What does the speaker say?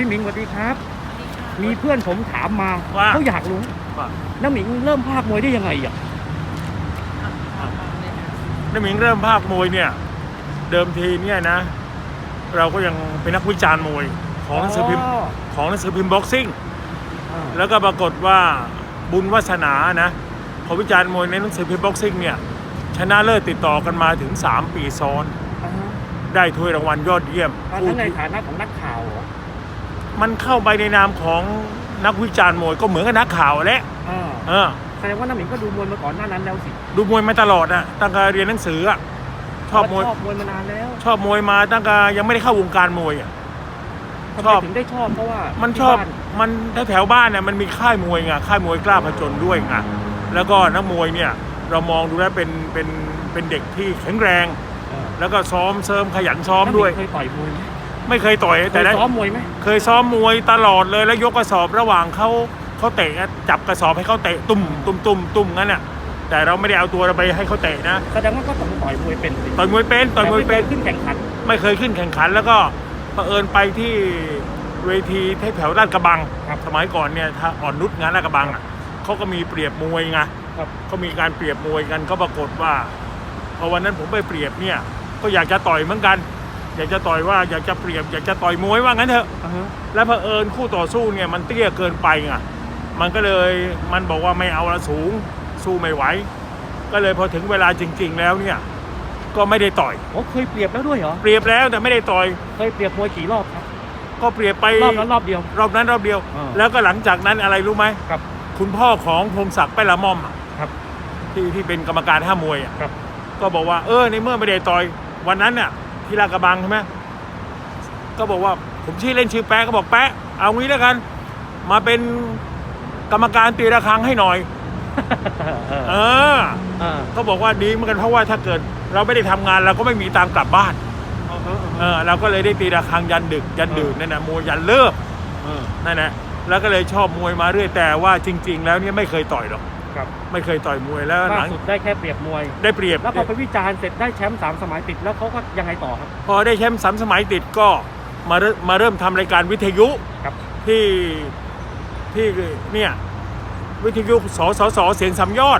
พี่หมิงสวัสดีครับ มีเพื่อนผมถามมาว่าเขาอยากรู้ว่าน้าหมิงเริ่มภาคมวยได้ยังไงอะน้าหมิงเริ่มภาคมวยเนี่ย เดิมทีเนี่ยนะ เราก็ยังเป็นนักวิจารณ์มวยของหนังสือพิมพ์ของหนังสือพิมพ์บ็อกซิ่งอ๋อแล้วก็ปรากฏว่าบุญวาสนานะพอวิจารณ์มวยในหนังสือพิมพ์บ็อกซิ่งเนี่ย ชนะเลิศติดต่อกันมาถึง 3 ปีซ้อนอ่าฮะได้ถ้วยรางวัลยอดเยี่ยมตอนนั้นในฐานะของนักข่าวเหรอ มันเข้าไปในนามของนักวิจารณ์มวยก็เหมือนกับนักข่าวแหละอ่าเออ แสดงว่าน้าหมิงก็ดูมวยมาก่อนหน้านั้นแล้วสิดูมวยมาตลอดอะตั้งแต่เรียนหนังสืออะชอบมวย ชอบมวยมานานแล้วชอบมวยมาตั้งแต่ยังไม่ได้เข้าวงการมวยอะ ทำชไมอบ ถึงได้ชอบเพราะว่ามันที่ชอบบ้ามันแถวๆบ้านเนี่ยมันมีค่ายมวยไงค่ายมวยกล้าผจญด้วยไงแล้วก็นักมวยเนี่ยเรามองดูแล้วเป็นเป็นเป็นเด็กที่แข็งแรง เออแล้วก็ซ้อมเสริมขยันซ้อมน้าหด้วยเคยต่อยมวยไหม ไม่เคยต่อยเคแต่ยได้ซ้อมมวยไหมเคยซ้อมมวยตลอดเลยแล้วยกกระสอบระหว่างเขาเขาเตะจับกระสอบให้เขาเตะตุ่มตุ่มตุ่มตุ่มงั้นน่ะแต่เราไม่ได้เอาตัวเราไปให้เขาเตะนะแสดงว่าก็ต้องต่อยมวยเป็นสิต่อยมวยเป็นต่อยมวยเป็น แต่ไคขึ้นแข่งขันไม่เคยขึ้นแข่งขันแล้วก็เผอิญไปที่เวทีแถวๆลาดกระบังครับสมัยก่อนเนี่ยถ้าอ่อนนุชงานลาดกระบังอะเขาก็มีเปรียบมวยไงครับ เขามีการเปรียบมวยกันก็ปรากฏว่าพอวันนั้นผมไปเปรียบเนี่ยก็อยากจะต่อยเหมือนกัน อยากจะต่อยว่าอยากจะเปรียบอยากจะต่อยมวยว่างั้นเถอะอ่าฮะแล้วเผอิญคู่ต่อสู้เนี่ยมันเตี้ยเกินไปไงมันก็เลยมันบอกว่าไม่เอาละสูงสู้ไม่ไหว ก็เลยพอถึงเวลาจริง ๆ แล้วเนี่ย ก็ไม่ได้ต่อยโอ้เคยเปรียบแล้วด้วยเหรอ เปรียบแล้วแต่ไม่ได้ต่อย เคยเปรียบมวยกี่รอบครับ ก็เปรียบไปรอบนั้นรอบเดียว รอบนั้นรอบเดียว อ่า แล้วก็หลังจากนั้นอะไรรู้ไหม ครับ คุณพ่อของพงศักดิ์ไปละม่อมอะครับที่ที่เป็นกรรมการห้ามวยอะครับ ก็บอกว่าเออในเมื่อไม่ได้ต่อยวันนั้นน่ะ ที่ลาดกระบังใช่ไหมก็บอกว่าผมชื่อเล่นชื่อแป๊ะก็บอกแป๊ะเอางี้แล้วกัน มาเป็นกรรมการตีระฆังให้หน่อย เออเออเออก็บอกว่าดีเหมือนกันเพราะว่าถ้าเกิด เราไม่ได้ทำงานเราก็ไม่มีตังค์กลับบ้านเออเราก็เลยได้ตีระฆังยันดึกยันดื่นนั่นนะมวยยันเลิกเออนั่นแหละแล้วก็เลยชอบมวยมาเรื่อยแต่ว่าจริง ๆ แล้วเนี่ยไม่เคยต่อยหรอก ครับไม่เคยต่อยมวยแล้วหล่าลังสุดได้แค่เปรียบมวย ได้เปรียบ แล้วพอไปวิจารณ์เสร็จได้แชมป์สามสมัยติดแล้วเขาก็ยังไงต่อครับ พอได้แชมป์สามสมัยติดก็มาเริ่มมาเริ่มทำรายการวิทยุครับ ที่ที่เนี่ยวิทยุสสสเสียงสามยอด